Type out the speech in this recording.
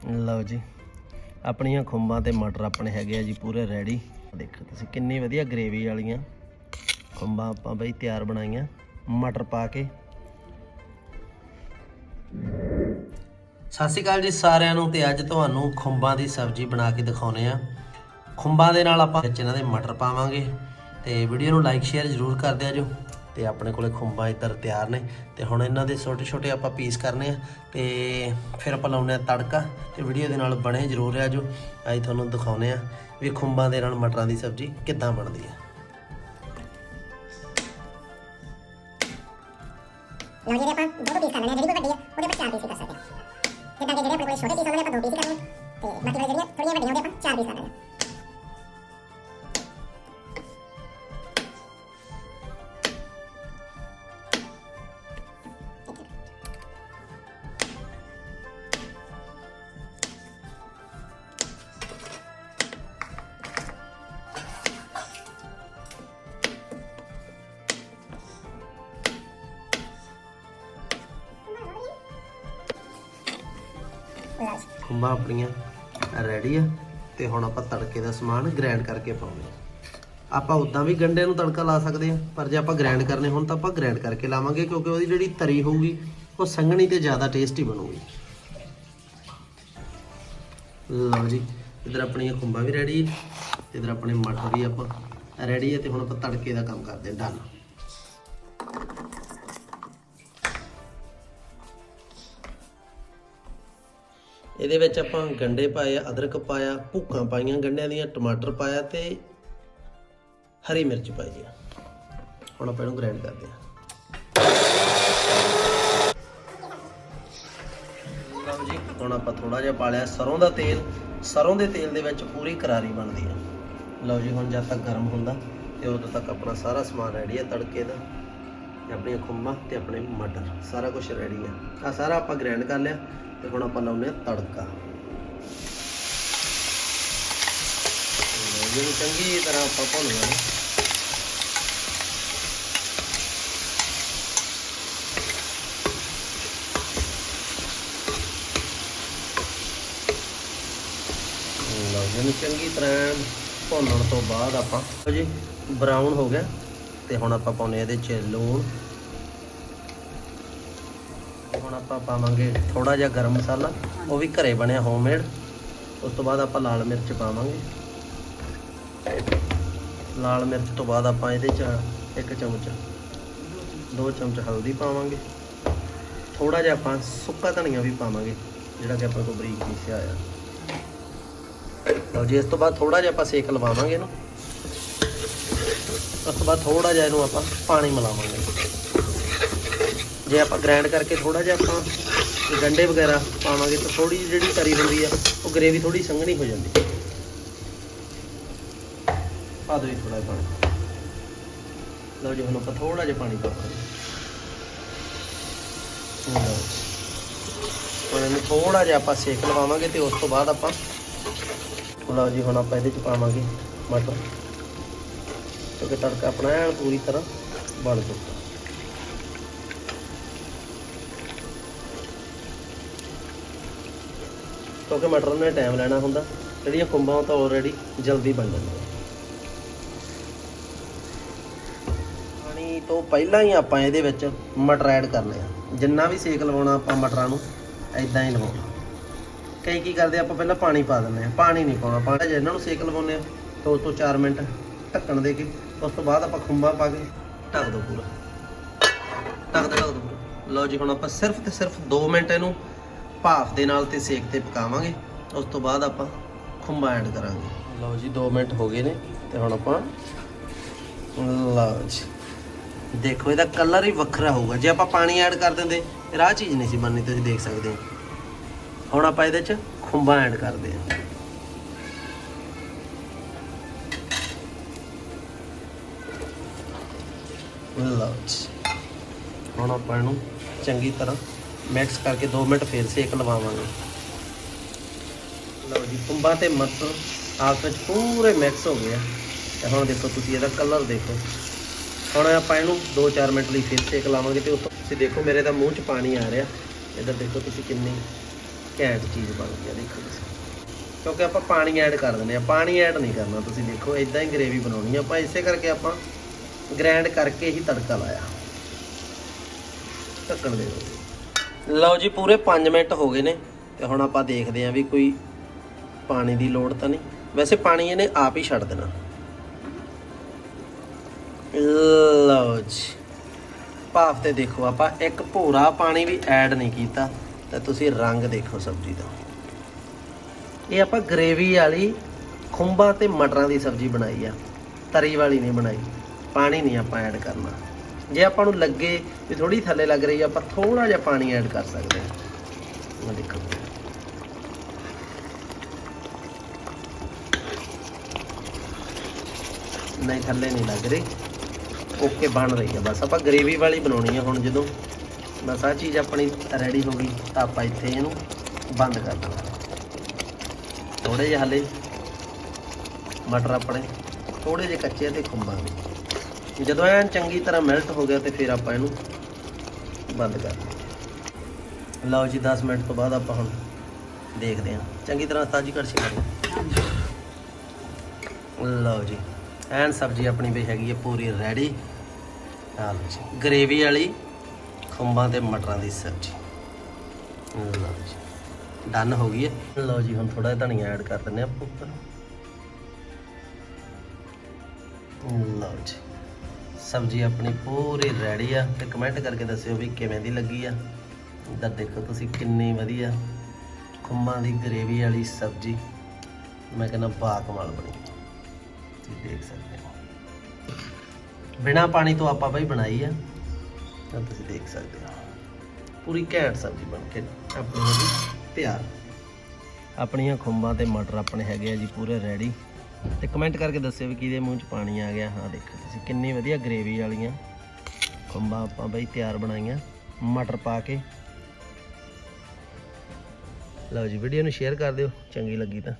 ਲਓ ਜੀ, ਆਪਣੀਆਂ ਖੁੰਬਾਂ ਤੇ ਮਟਰ ਆਪਣੇ ਹੈਗੇ ਆ ਜੀ, ਪੂਰੇ ਰੈਡੀ ਦੇਖੋ, ਤੁਸੀਂ ਕਿੰਨੀ ਵਧੀਆ ਗ੍ਰੇਵੀ ਵਾਲੀਆਂ ਖੁੰਬਾਂ ਆਪਾਂ ਬਈ ਤਿਆਰ ਬਣਾਈਆਂ, ਮਟਰ ਪਾ ਕੇ। ਸਤਿ ਸ਼੍ਰੀ ਅਕਾਲ ਜੀ ਸਾਰਿਆਂ ਨੂੰ, ਤੇ ਅੱਜ ਤੁਹਾਨੂੰ ਖੁੰਬਾਂ ਦੀ ਸਬਜ਼ੀ ਬਣਾ ਕੇ ਦਿਖਾਉਨੇ ਆ। ਖੁੰਬਾਂ ਦੇ ਨਾਲ ਆਪਾਂ ਵਿੱਚ ਇਹਨਾਂ ਦੇ ਮਟਰ ਪਾਵਾਂਗੇ, ਤੇ ਵੀਡੀਓ ਨੂੰ ਲਾਈਕ ਸ਼ੇਅਰ ਜ਼ਰੂਰ ਕਰ ਦਿਆ ਜੋ। ਤੇ ਆਪਣੇ ਕੋਲੇ ਖੁੰਬਾਂ ਇੱਧਰ ਤਿਆਰ ਨੇ ਤੇ ਹੁਣ ਇਹਨਾਂ ਦੇ ਛੋਟੇ ਛੋਟੇ ਆਪਾਂ ਪੀਸ ਕਰਨੇ ਆ ਤੇ ਫਿਰ ਆਪਾਂ ਲਾਉਨੇ ਆ ਤੜਕਾ ਤੇ ਵੀਡੀਓ ਦੇ ਨਾਲ ਬਣੇ ਜ਼ਰੂਰ ਆ ਜੋ ਅੱਜ ਤੁਹਾਨੂੰ ਦਿਖਾਉਨੇ ਆ ਵੀ ਖੁੰਬਾਂ ਦੇ ਨਾਲ ਮਟਰਾਂ ਦੀ ਸਬਜ਼ੀ ਕਿੱਦਾਂ ਬਣਦੀ ਆ। ਲਓ ਜਿਹੜੇ ਆਪਾਂ ਦੋ ਦੋ ਪੀਸ ਕਰ ਲੈਣੇ ਜਿਹੜੀ ਵੱਡੀ ਆ, ਉਹਦੇ ਆਪਾਂ ਚਾਰ ਪੀਸ ਕਰ ਸਕਦੇ ਹਾਂ ਜਿੱਦਾਂ ਕਿ ਜਿਹੜੇ ਆਪਣੇ ਕੋਲ ਛੋਟੇ ਪੀਸ ਹੁੰਦੇ ਆਪਾਂ ਦੋ ਪੀਸ ਹੀ ਕਰਨੇ ਤੇ ਬਾਕੀ ਜਿਹੜੀਆਂ ਥੋੜੀਆਂ ਵੱਡੀਆਂ ਹੁੰਦੀਆਂ ਆਪਾਂ ਚਾਰ ਪੀਸ ਕਰ ਲੈਣੇ ਖੁੰਬਾਂ ਆਪਣੀਆਂ ਰੈਡੀ ਆ ਤੇ ਹੁਣ ਆਪਾਂ ਤੜਕੇ ਦਾ ਸਮਾਨ ਗ੍ਰਾਈਂਡ ਕਰਕੇ ਪਾਉਣੇ ਆ। ਆਪਾਂ ਉਦਾਂ ਵੀ ਗੰਡੇ ਨੂੰ ਤੜਕਾ ਲਾ ਸਕਦੇ ਆ, ਪਰ ਜੇ ਆਪਾਂ ਗ੍ਰਾਈਂਡ ਕਰਨੇ ਹੁਣ ਤਾਂ ਆਪਾਂ ਗ੍ਰਾਈਂਡ ਕਰਕੇ ਲਾਵਾਂਗੇ ਕਿਉਂਕਿ ਉਹਦੀ ਜਿਹੜੀ ਤਰੀ ਹੋਊਗੀ, ਉਹ ਸੰਘਣੀ ਤੇ ਜ਼ਿਆਦਾ ਟੇਸਟੀ ਬਣੂਗੀ ਲਓ ਜੀ, ਇਧਰ ਆਪਣੀਆਂ ਖੁੰਬਾਂ ਵੀ ਰੈਡੀ ਇਧਰ ਆਪਣੇ ਮਟਰ ਵੀ ਆਪਾਂ ਰੈਡੀ ਹੈ ਤੇ ਹੁਣ ਆਪਾਂ ਤੜਕੇ ਦਾ ਕੰਮ ਕਰਦੇ ਹਾਂ ਡਨ ਇਹਦੇ ਵਿੱਚ ਆਪਾਂ ਗੰਡੇ ਪਾਏ ਆ, ਅਦਰਕ ਪਾਇਆ ਭੁੱਕਾਂ ਪਾਈਆਂ ਗੰਡਿਆਂ ਦੀਆਂ, ਟਮਾਟਰ ਪਾਇਆ ਤੇ ਹਰੀ ਮਿਰਚ ਪਾਈ ਜੀ ਹੁਣ ਆਪਾਂ ਇਹਨੂੰ ਗ੍ਰਾਈਂਡ ਕਰਦੇ ਹਾਂ ਲਓ ਜੀ, ਹੁਣ ਆਪਾਂ ਥੋੜਾ ਜਿਹਾ ਪਾ ਲਿਆ ਸਰੋਂ ਦਾ ਤੇਲ। ਸਰੋਂ ਦੇ ਤੇਲ ਦੇ ਵਿੱਚ ਪੂਰੀ ਕਰਾਰੀ ਬਣਦੀ ਆ। ਲਓ ਜੀ, ਹੁਣ ਜਦ ਤੱਕ ਗਰਮ ਹੁੰਦਾ ਤੇ ਉਦੋਂ ਤੱਕ ਆਪਣਾ ਸਾਰਾ ਸਮਾਨ ਰੈਡੀ ਆ ਤੜਕੇ ਦਾ। ਤੇ ਆਪਣੀਆਂ ਖੁੰਬਾਂ ਤੇ ਆਪਣੇ ਮਟਰ, ਸਾਰਾ ਕੁਝ ਰੈਡੀ ਹੈ ਆ ਸਾਰਾ ਆਪਾਂ ਗ੍ਰਾਈਂਡ ਕਰ ਲਿਆ। ਤੇ ਹੁਣ ਆਪਾਂ ਲਾਉਨੇ ਆ ਤੜਕਾ। ਲਓ ਇਹਨੂੰ ਚੰਗੀ ਤਰ੍ਹਾਂ ਆਪਾਂ ਭੁੰਨ ਲੈਣਾ। ਲਓ ਇਹਨੂੰ ਚੰਗੀ ਤਰ੍ਹਾਂ ਭੁੰਨਣ ਤੋਂ ਬਾਅਦ ਆਪਾਂ ਜੀ ਬਰਾਊਨ ਹੋ ਗਿਆ। ਤੇ ਹੁਣ ਆਪਾਂ ਪਾਉਨੇ ਇਹਦੇ ਚ ਲੂਣ। ਹੁਣ ਆਪਾਂ ਪਾਵਾਂਗੇ ਥੋੜਾ ਜਿਹਾ ਗਰਮ ਮਸਾਲਾ, ਉਹ ਵੀ ਘਰੇ ਬਣਿਆ ਹੋਮਮੇਡ ਉਸ ਤੋਂ ਬਾਅਦ ਆਪਾਂ ਲਾਲ ਮਿਰਚ ਪਾਵਾਂਗੇ। ਲਾਲ ਮਿਰਚ ਤੋਂ ਬਾਅਦ ਆਪਾਂ ਇਹਦੇ ਚ ਇੱਕ ਚਮਚ, ਦੋ ਚਮਚ ਹਲਦੀ ਪਾਵਾਂਗੇ। ਥੋੜਾ ਜਿਹਾ ਆਪਾਂ ਸੁੱਕਾ ਧਨੀਆ ਵੀ ਪਾਵਾਂਗੇ, ਜਿਹੜਾ ਕਿ ਆਪਾਂ ਕੋਲ ਬਰੀਕ ਪੀਸਿਆ ਆ ਲਓ ਜੀ, ਇਸ ਤੋਂ ਬਾਅਦ ਥੋੜਾ ਜਿਹਾ ਆਪਾਂ ਸੇਕ ਲਵਾਵਾਂਗੇ ਇਹਨੂੰ। ਉਸ ਤੋਂ ਬਾਅਦ ਥੋੜਾ ਜਿਹਾ ਇਹਨੂੰ ਆਪਾਂ ਪਾਣੀ ਮਿਲਾਵਾਂਗੇ। ਜੇ ਆਪਾਂ ਗ੍ਰਾਈਂਡ ਕਰਕੇ ਥੋੜਾ ਜਿਹਾ ਆਪਾਂ ਗੰਡੇ ਵਗੈਰਾ ਪਾਵਾਂਗੇ ਤਾਂ ਥੋੜੀ ਜਿਹੜੀ ਤਰੀ ਹੁੰਦੀ ਆ, ਉਹ ਗ੍ਰੇਵੀ ਥੋੜੀ ਸੰਘਣੀ ਹੋ ਜਾਂਦੀ। ਪਾ ਦਿਓ ਜੀ ਥੋੜਾ ਜਿਹਾ ਪਾਣੀ। ਲਓ ਜੀ, ਹੁਣ ਆਪਾਂ ਥੋੜਾ ਜਿਹਾ ਪਾਣੀ ਪਾਵਾਂਗੇ ਹੁਣ ਇਹਨੂੰ ਥੋੜਾ ਜਿਹਾ ਆਪਾਂ ਸੇਕ ਲਵਾਵਾਂਗੇ ਤੇ ਉਸ ਤੋਂ ਬਾਅਦ ਆਪਾਂ ਲਓ ਜੀ, ਹੁਣ ਆਪਾਂ ਇਹਦੇ ਚ ਪਾਵਾਂਗੇ ਮਟਰ। ਕਿਉਂਕਿ ਤੜਕਾ ਆਪਣਾ ਐਨ ਪੂਰੀ ਤਰ੍ਹਾਂ ਬਣ ਚੁੱਕਾ। ਕਿਉਂਕਿ ਮਟਰ ਨੇ ਟਾਈਮ ਲੈਣਾ ਹੁੰਦਾ, ਜਿਹੜੀਆਂ ਖੁੰਬਾਂ ਉਹ ਤਾਂ ਆਲਰੇਡੀ ਜਲਦੀ ਬਣ ਜਾਂਦੀਆਂ। ਪਾਣੀ ਤੋਂ ਪਹਿਲਾਂ ਹੀ ਆਪਾਂ ਇਹਦੇ ਵਿੱਚ ਮਟਰ ਐਡ ਕਰਨੇ ਆ। ਜਿੰਨਾ ਵੀ ਸੇਕ ਲਵਾਉਣਾ ਆਪਾਂ ਮਟਰਾਂ ਨੂੰ ਐਦਾਂ ਹੀ ਲਵਾਉਣਾ। ਕਈ ਕੀ ਕਰਦੇ ਆਪਾਂ ਪਹਿਲਾਂ ਪਾਣੀ ਪਾ ਦਿੰਦੇ ਆ। ਪਾਣੀ ਨਹੀਂ ਪਾਉਣਾ, ਪਾਣੀ ਜੇ ਇਹਨਾਂ ਨੂੰ ਸੇਕ ਲਵਾਉਂਦੇ ਆ ਦੋ ਤੋਂ 4 ਮਿੰਟ ਢੱਕਣ ਦੇ ਕੇ, ਉਸ ਤੋਂ ਬਾਅਦ ਆਪਾਂ ਖੁੰਬਾਂ ਪਾ ਕੇ ਢੱਕ ਦੋ ਪੂਰਾ। ਢੱਕ ਦੋ ਢੱਕ ਦੋ ਪੂਰਾ। ਲਓ ਜੀ, ਹੁਣ ਆਪਾਂ ਸਿਰਫ ਤੇ ਸਿਰਫ 2 ਮਿੰਟ ਇਹਨੂੰ ਭਾਫ ਦੇ ਨਾਲ ਤੇ ਸੇਕ ਤੇ ਪਕਾਵਾਂਗੇ। ਉਸ ਤੋਂ ਬਾਅਦ ਆਪਾਂ ਖੁੰਬਾਂ ਐਡ ਕਰਾਂਗੇ। ਲਓ ਜੀ 2 ਮਿੰਟ ਹੋ ਗਏ ਨੇ ਤੇ ਹੁਣ ਆਪਾਂ ਲਓ ਜੀ। ਦੇਖੋ, ਇਹਦਾ ਕਲਰ ਹੀ ਵੱਖਰਾ ਹੋਊਗਾ। ਜੇ ਆਪਾਂ ਪਾਣੀ ਐਡ ਕਰ ਦਿੰਦੇ, ਫਿਰ ਆਹ ਚੀਜ਼ ਨਹੀਂ ਸੀ ਬਣਨੀ, ਤੁਸੀਂ ਦੇਖ ਸਕਦੇ ਹੋ। ਹੁਣ ਆਪਾਂ ਇਹਦੇ ਚ ਖੁੰਬਾਂ ਐਡ ਕਰਦੇ ਹਾਂ। ਲਓ ਜੀ। ਹੁਣ ਆਪਾਂ ਇਹਨੂੰ ਚੰਗੀ ਤਰ੍ਹਾਂ ਮਿਕਸ ਕਰਕੇ 2 ਮਿੰਟ ਫੇਰ ਸੇਕ ਲਵਾਵਾਂਗੇ। ਲਓ ਜੀ ਖੁੰਬਾਂ ਤੇ ਮਟਰ ਆਪਸ ਵਿੱਚ ਪੂਰੇ ਮਿਕਸ ਹੋ ਗਏ ਆ। ਤੇ ਹੁਣ ਦੇਖੋ ਤੁਸੀਂ ਇਹਦਾ ਕਲਰ ਦੇਖੋ। ਹੁਣ ਆਪਾਂ ਇਹਨੂੰ 2-4 ਮਿੰਟ ਲਈ ਫਿਰ ਸੇਕ ਲਾਵਾਂਗੇ ਤੇ ਉਸ ਤੁਸੀਂ ਦੇਖੋ ਮੇਰੇ ਤਾਂ ਮੂੰਹ 'ਚ ਪਾਣੀ ਆ ਰਿਹਾ। ਇੱਧਰ ਦੇਖੋ ਤੁਸੀਂ ਕਿੰਨੀ ਘੈਂਟ ਚੀਜ਼ ਬਣ ਗਈ ਆ, ਦੇਖੋ ਤੁਸੀਂ। ਕਿਉਂਕਿ ਆਪਾਂ ਪਾਣੀ ਐਡ ਕਰ ਦਿੰਦੇ ਆ। ਪਾਣੀ ਐਡ ਨਹੀਂ ਕਰਨਾ, ਤੁਸੀਂ ਦੇਖੋ ਇਦਾਂ ਹੀ ਗ੍ਰੇਵੀ ਬਣਾਉਣੀ ਆ। ਆਪਾਂ ਇਸੇ ਕਰਕੇ ਆਪਾਂ ਗ੍ਰੈਂਡ ਕਰਕੇ ਹੀ ਤੜਕਾ ਲਾਇਆ। ਢੱਕਣ ਦੇ ਦਿਓ। ਲਓ ਜੀ, ਪੂਰੇ 5 ਮਿੰਟ ਹੋ ਗਏ ਨੇ ਤੇ ਹੁਣ ਆਪਾਂ ਦੇਖਦੇ ਆਂ ਵੀ ਕੋਈ ਪਾਣੀ ਦੀ ਲੋੜ ਤਾਂ ਨਹੀਂ। ਵੈਸੇ ਪਾਣੀ ਇਹਨੇ ਆਪ ਹੀ ਛੱਡ ਦੇਣਾ। ਲਓ ਜੀ, ਭਾਫ ਤੇ ਦੇਖੋ ਆਪਾਂ, ਇੱਕ ਭੋਰਾ ਪਾਣੀ ਵੀ ਐਡ ਨਹੀਂ ਕੀਤਾ, ਤੇ ਤੁਸੀਂ ਰੰਗ ਦੇਖੋ ਸਬਜ਼ੀ ਦਾ। ਇਹ ਆਪਾਂ ਗ੍ਰੇਵੀ ਵਾਲੀ, ਖੁੰਬਾਂ ਤੇ ਮਟਰਾਂ ਦੀ ਸਬਜ਼ੀ ਬਣਾਈ ਆ। ਤਰੀ ਵਾਲੀ ਨਹੀਂ ਬਣਾਈ, ਪਾਣੀ ਨਹੀਂ ਆਪਾਂ ਐਡ ਕਰਨਾ। ਜੇ ਆਪਾਂ ਨੂੰ ਲੱਗੇ ਵੀ ਥੋੜੀ ਥੱਲੇ ਲੱਗ ਰਹੀ ਆ, ਆਪਾਂ ਥੋੜਾ ਜਿਹਾ ਪਾਣੀ ਐਡ ਕਰ ਸਕਦੇ ਹਾਂ। ਇਹ ਦੇਖੋ। ਨਹੀਂ, ਥੱਲੇ ਨਹੀਂ ਲੱਗ ਰਹੀ। ਓਕੇ ਬਣ ਰਹੀ ਆ। ਬਸ ਆਪਾਂ ਗਰੇਵੀ ਵਾਲੀ ਬਣਾਉਣੀ ਆ ਹੁਣ ਜਦੋਂ। ਬਸ ਆ ਚੀਜ਼ ਆਪਣੀ ਰੈਡੀ ਹੋ ਗਈ, ਤਾਂ ਆਪਾਂ ਇੱਥੇ ਇਹਨੂੰ ਬੰਦ ਕਰ ਦੇਣਾ। ਥੋੜੇ ਜਿਹੇ ਹਲੇ ਮਟਰ ਆਪਣੇ ਥੋੜੇ ਜਿਹੇ ਕੱਚੇ ਆ ਤੇ ਖੁੰਬਾਂਗੇ ਜਦੋਂ ਐਨ ਚੰਗੀ ਤਰ੍ਹਾਂ ਮੈਲਟ ਹੋ ਗਿਆ ਤੇ ਫਿਰ ਆਪਾਂ ਇਹਨੂੰ ਬੰਦ ਕਰ ਲਓ ਜੀ 10 ਮਿੰਟ ਤੋਂ ਬਾਅਦ ਆਪਾਂ ਹੁਣ ਦੇਖਦੇ ਹਾਂ। ਚੰਗੀ ਤਰ੍ਹਾਂ ਤਾਜੀ ਕੜਛੀ ਕਰ ਲਓ ਲਓ ਜੀ, ਐਨ ਸਬਜ਼ੀ ਆਪਣੀ ਵੀ ਹੈਗੀ ਹੈ ਪੂਰੀ ਰੈਡੀ ਆ ਲਓ ਜੀ ਗ੍ਰੇਵੀ ਵਾਲੀ ਖੁੰਬਾਂ ਤੇ ਮਟਰਾਂ ਦੀ ਸਬਜ਼ੀ। ਲਓ ਜੀ ਡਨ ਹੋ ਗਈ ਹੈ। ਲਓ ਜੀ, ਹੁਣ ਥੋੜਾ ਜਿਹਾ ਧਨੀਆ ਐਡ ਕਰ ਦਿੰਦੇ ਆਪਾਂ ਉੱਪਰ। ਲਓ ਜੀ। ਸਬਜ਼ੀ ਆਪਣੀ ਪੂਰੀ ਰੈਡੀ ਆ ਤੇ ਕਮੈਂਟ ਕਰਕੇ ਦੱਸਿਓ ਵੀ ਕਿਵੇਂ ਦੀ ਲੱਗੀ ਆ। ਇੱਧਰ ਦੇਖੋ ਤੁਸੀਂ ਕਿੰਨੀ ਵਧੀਆ ਖੁੰਬਾਂ ਦੀ ਗਰੇਵੀ ਵਾਲੀ ਸਬਜ਼ੀ। ਮੈਂ ਕਹਿੰਦਾ ਬਾ ਕਮਾਲ ਬਣੀ। ਤੁਸੀਂ ਦੇਖ ਸਕਦੇ ਹੋ। ਬਿਨਾ ਪਾਣੀ ਤੋਂ ਆਪਾਂ ਬਈ ਬਣਾਈ ਆ। ਤਾਂ ਤੁਸੀਂ ਦੇਖ ਸਕਦੇ ਹੋ। ਪੂਰੀ ਘੈਂਟ ਸਬਜ਼ੀ ਬਣ ਕੇ ਆਪਣੀ ਹੋ ਗਈ ਤਿਆਰ। ਆਪਣੀਆਂ ਖੁੰਬਾਂ ਤੇ ਮਟਰ ਆਪਣੇ ਹੈਗੇ ਆ ਜੀ ਪੂਰੇ ਰੈਡੀ ਤੇ ਕਮੈਂਟ ਕਰਕੇ ਦੱਸਿਓ ਵੀ ਕਿਹਦੇ ਮੂੰਹ 'ਚ ਪਾਣੀ ਆ ਗਿਆ। ਹਾਂ, ਦੇਖੋ ਤੁਸੀਂ ਕਿੰਨੀ ਵਧੀਆ ਗ੍ਰੇਵੀ ਵਾਲੀਆਂ ਖੁੰਬਾਂ ਆਪਾਂ ਬਈ ਤਿਆਰ ਬਣਾਈਆਂ, ਮਟਰ ਪਾ ਕੇ। ਲਓ ਜੀ ਵੀਡੀਓ ਨੂੰ ਸ਼ੇਅਰ ਕਰ ਦਿਓ, ਚੰਗੀ ਲੱਗੀ ਤਾਂ।